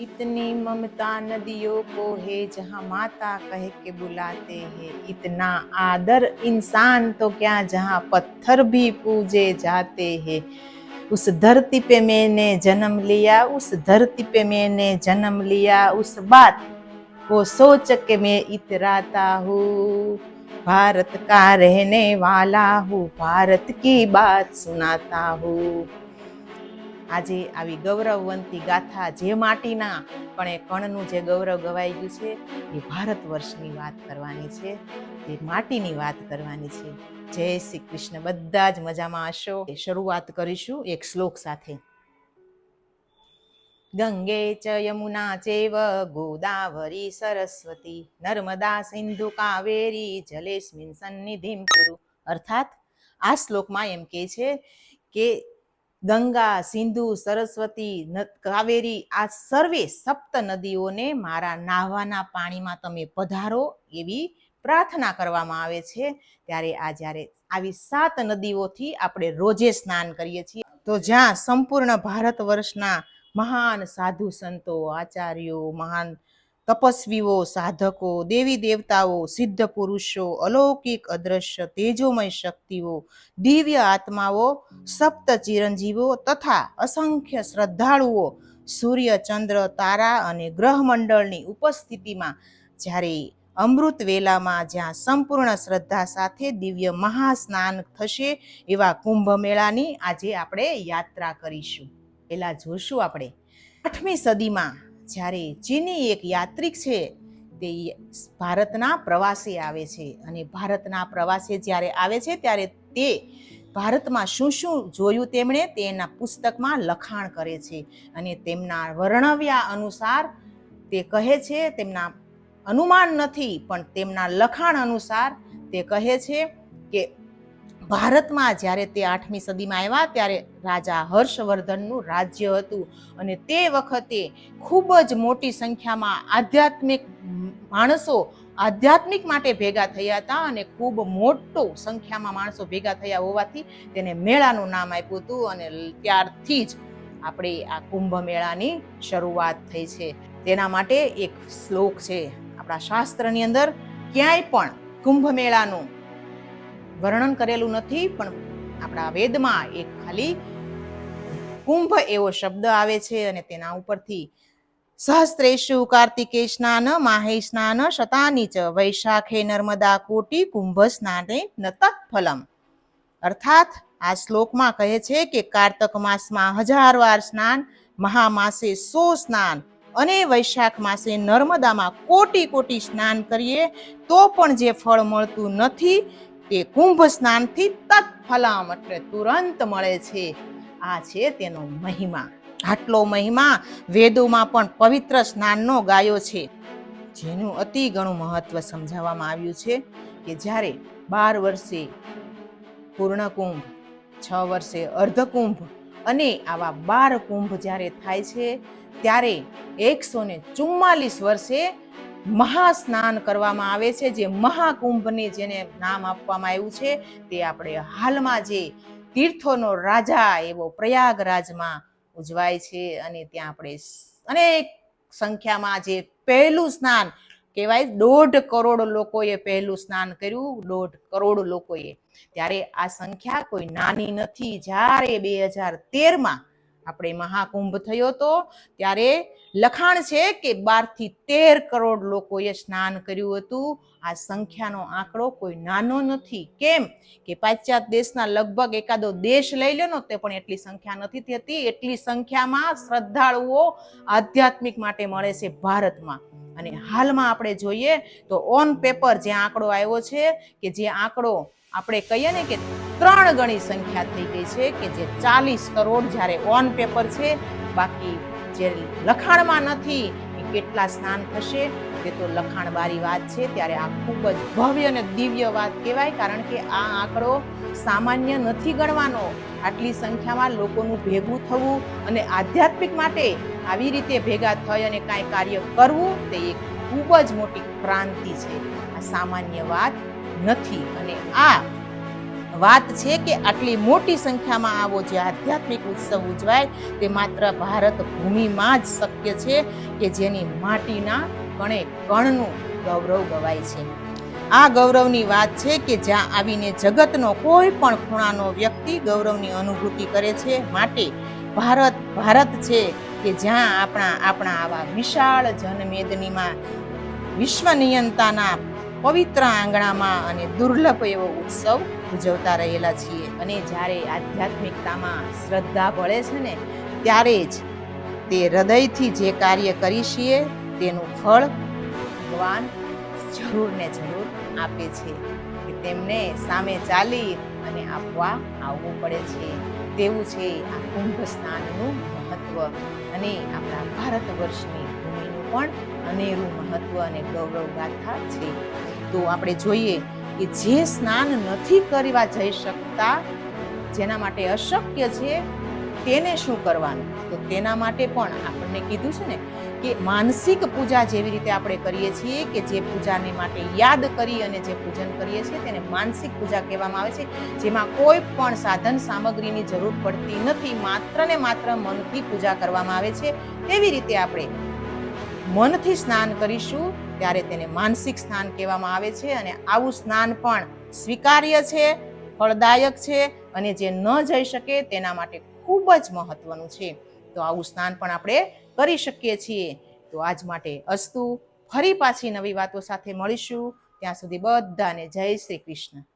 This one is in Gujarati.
इतनी ममता नदियों को है जहाँ माता कह के बुलाते हैं। इतना आदर इंसान तो क्या जहाँ पत्थर भी पूजे जाते हैं। उस धरती पे मैंने जन्म लिया, उस धरती पे मैंने जन्म लिया, उस बात को सोच के मैं इतराता हूँ। भारत का रहने वाला हूँ, भारत की बात सुनाता हूँ। આજે આવી ગૌરવવંતી ગાથા જે માટીના, પણ એ કણનું જે ગૌરવ ગવાઈ ગયું છે, એ ભારત વર્ષની વાત કરવાની છે એ માટીની વાત કરવાની છે. જય શ્રી કૃષ્ણ. બધા જ મજામાં હશો? શરૂઆત કરીશું એક શ્લોક સાથે. ગંગે ચ યમુના ચેવ, ગોદાવરી સરસ્વતી, નર્મદા સિંધુ કાવેરી જલેસ્મિન સન્નિધિમ કુરુ અર્થાત આ શ્લોકમાં એમ કહે છે કે ગંગા, સિંધુ, સરસ્વતી કાવેરી આ સર્વે સપ્ત નદીઓને મારા નાહવાના પાણીમાં તમે પધારો એવી પ્રાર્થના કરવામાં આવે છે. ત્યારે આ જ્યારે આવી સાત નદીઓથી આપણે રોજે સ્નાન કરીએ છીએ, તો જ્યાં સંપૂર્ણ ભારત વર્ષના મહાન સાધુ સંતો, આચાર્યો, મહાન તપસ્વીઓ, સાધકો, દેવી દેવતાઓ, સિદ્ધ પુરુષો, અલૌકિક અદ્રશ્ય, તેજોમય શક્તિઓ, દિવ્ય આત્માઓ, સપ્ત ચિરંજીવો તથા અસંખ્ય શ્રદ્ધાળુઓ, સૂર્ય, ચંદ્ર, તારા અને ગ્રહમંડળની ઉપસ્થિતિમાં જ્યારે અમૃત વેલામાં જ્યાં સંપૂર્ણ શ્રદ્ધા સાથે દિવ્ય મહાસ્નાન થશે એવા કુંભ મેળાની આજે આપણે યાત્રા કરીશું. પહેલાં જોશું આપણે. આઠમી સદીમાં જ્યારે ચીની એક યાત્રિક છે, તે ભારતના પ્રવાસે આવે છે. અને ભારતના પ્રવાસે જ્યારે આવે છે, ત્યારે તે ભારતમાં શું શું જોયું તેમણે, તેના પુસ્તકમાં લખાણ કરે છે. અને તેમના વર્ણવ્યા અનુસાર તે કહે છે, તેમના અનુમાન નથી, પણ તેમના લખાણ અનુસાર તે કહે છે કે ભારતમાં જ્યારે તે આઠમી સદીમાં આવ્યા, ત્યારે રાજા હર્ષવર્ધનનું રાજ્ય હતું. અને તે વખતે ખૂબ જ મોટી સંખ્યામાં આધ્યાત્મિક માણસો આધ્યાત્મિક માટે ભેગા થયા હતા અને ખૂબ મોટો સંખ્યામાં માણસો ભેગા થયા હોવાથી તેને મેળાનું નામ આપ્યું હતું અને ત્યારથી જ આપણે આ કુંભ મેળાની શરૂઆત થઈ છે. તેના માટે એક શ્લોક છે આપણા શાસ્ત્રની અંદર, ક્યાંય પણ કુંભ મેળાનું વર્ણન કરેલું નથી, પણ આપણા વેદમાં એક ખાલી કુંભ એવો શબ્દ આવે છે અને તેના ઉપરથી સહસ્ત્રેશુ કાર્તિકે સ્નાન માહે સ્નાન શતાની ચ વૈશાખે નર્મદા કોટી, કુંભ સ્નાને નતક ફલમ. અર્થાત આ શ્લોકમાં કહે છે કે કાર્તક માસમાં હજાર વાર સ્નાન, મહામાસે સો સ્નાન અને વૈશાખ માસે નર્મદામાં કોટી કોટી સ્નાન કરીએ તો પણ જે ફળ મળતું નથી તે કુંભ સ્નાનથી તત્ફલામ એટલે તુરંત મળે છે. આ છે તેનો મહિમા. આટલો મહિમા વેદોમાં પણ પવિત્ર સ્નાનનો ગાયો છે. જેનું અતિ ઘણું મહત્વ સમજાવવામાં આવ્યું છે કે જ્યારે બાર વર્ષે પૂર્ણકુંભ, છ વર્ષે અર્ધકુંભ અને આવા બાર કુંભ જ્યારે થાય છે, ત્યારે એકસો ને ચુમ્માલીસ વર્ષે મહાસ્નાન કરવામાં આવે છે, જે મહાકુંભને જેને નામ આપવામાં આવ્યું છે, તે આપણે હાલમાં જે તીર્થોનો રાજા એવો પ્રયાગરાજમાં ઉજવાય છે અને ત્યાં આપણે અનેક સંખ્યામાં જે પહેલું સ્નાન કહેવાય, દોઢ કરોડ લોકોએ પહેલું સ્નાન કર્યું, દોઢ કરોડ લોકોએ. ત્યારે આ સંખ્યા કોઈ નાની નથી. જ્યારે બે હજાર તેરમાં આપણે મહાકુંભ થયો હતો ત્યારે લખાણ છે કે બારથી તેર કરોડ લોકોએ સ્નાન કર્યું હતું. આ સંખ્યાનો આંકડો કોઈ નાનો નથી. કેમ કે પાશ્ચાત્ય દેશના લગભગ એકાદો દેશ લઈ લો તે પણ એટલી સંખ્યા નથી થતી. એટલી સંખ્યામાં શ્રદ્ધાળુઓ આધ્યાત્મિક માટે મળે છે ભારતમાં. અને હાલમાં આપણે જોઈએ તો ઓન પેપર જે આંકડો આવ્યો છે કે જે આંકડો આપણે કહીએ ને કે ત્રણ ગણી સંખ્યા થઈ ગઈ છે કે જે ચાલીસ કરોડ જ્યારે ઓન પેપર છે, બાકી જે લખાણમાં નથી, એ કેટલા સ્નાન થશે તે તો લખાણબારી વાત છે. ત્યારે આ ખૂબ જ ભવ્ય અને દિવ્ય વાત કહેવાય, કારણ કે આ આંકડો સામાન્ય નથી ગણવાનો. આટલી સંખ્યામાં લોકોનું ભેગું થવું અને આધ્યાત્મિક માટે આવી રીતે ભેગા થઈ અને કાંઈ કાર્ય કરવું, તે એક ખૂબ જ મોટી ક્રાંતિ છે. આ સામાન્ય વાત નથી. અને આ વાત છે કે આટલી મોટી સંખ્યામાં આવો જે આધ્યાત્મિક ઉત્સવ ઉજવાય તે માત્ર ભારત ભૂમિમાં જ શક્ય છે કે જેની માટીના કણે કણનું ગૌરવ ગવાય છે. આ ગૌરવની વાત છે કે જ્યાં આવીને જગતનો કોઈ પણ ખૂણાનો વ્યક્તિ ગૌરવની અનુભૂતિ કરે છે માટે ભારત ભારત છે કે જ્યાં આપણા આપણા આવા વિશાળ જનમેદનીમાં વિશ્વ નિયંતાના પવિત્ર આંગણામાં અને દુર્લભ એવો ઉત્સવ ઉજવતા રહેલા છીએ. અને જ્યારે આધ્યાત્મિકતામાં શ્રદ્ધા ભળે છે ને, ત્યારે જ તે હૃદયથી જે કાર્ય કરી છીએ, તેનું ફળ ભગવાન જરૂર ને જરૂર આપે છે કે તેમને સામે ચાલી અને આપવા આવવું પડે છે. તેવું છે આ કુંભ સ્નાનનું મહત્વ અને આપણા ભારત વર્ષની ભૂમિનું પણ અનેરું મહત્વ અને ગૌરવ ગાથા છે. તો આપણે જોઈએ કે જે સ્નાન નથી કરવા જઈ શકતા, જેના માટે અશક્ય છે, તેને શું કરવાનું? તો તેના માટે પણ આપણને કીધું છે ને કે માનસિક પૂજા જેવી રીતે આપણે કરીએ છીએ કે જે પૂજાને માટે યાદ કરી અને જે પૂજન કરીએ છીએ તેને માનસિક પૂજા કહેવામાં આવે છે. જેમાં કોઈ પણ સાધન સામગ્રીની જરૂર પડતી નથી માત્ર ને માત્ર મનથી પૂજા કરવામાં આવે છે. તેવી રીતે આપણે મનથી સ્નાન કરીશું ત્યારે તેને માનસિક સ્નાન કહેવામાં આવે છે અને આવું સ્નાન પણ સ્વીકાર્ય છે, ફળદાયક છે અને જે ન જઈ શકે તેના માટે ખૂબ જ મહત્વનું છે. તો આવું સ્નાન પણ આપણે કરી શકીએ છીએ. તો આજ માટે અસ્તુ. ફરી પાછી નવી વાતો સાથે મળીશું. ત્યાં સુધી બધાને જય શ્રી કૃષ્ણ.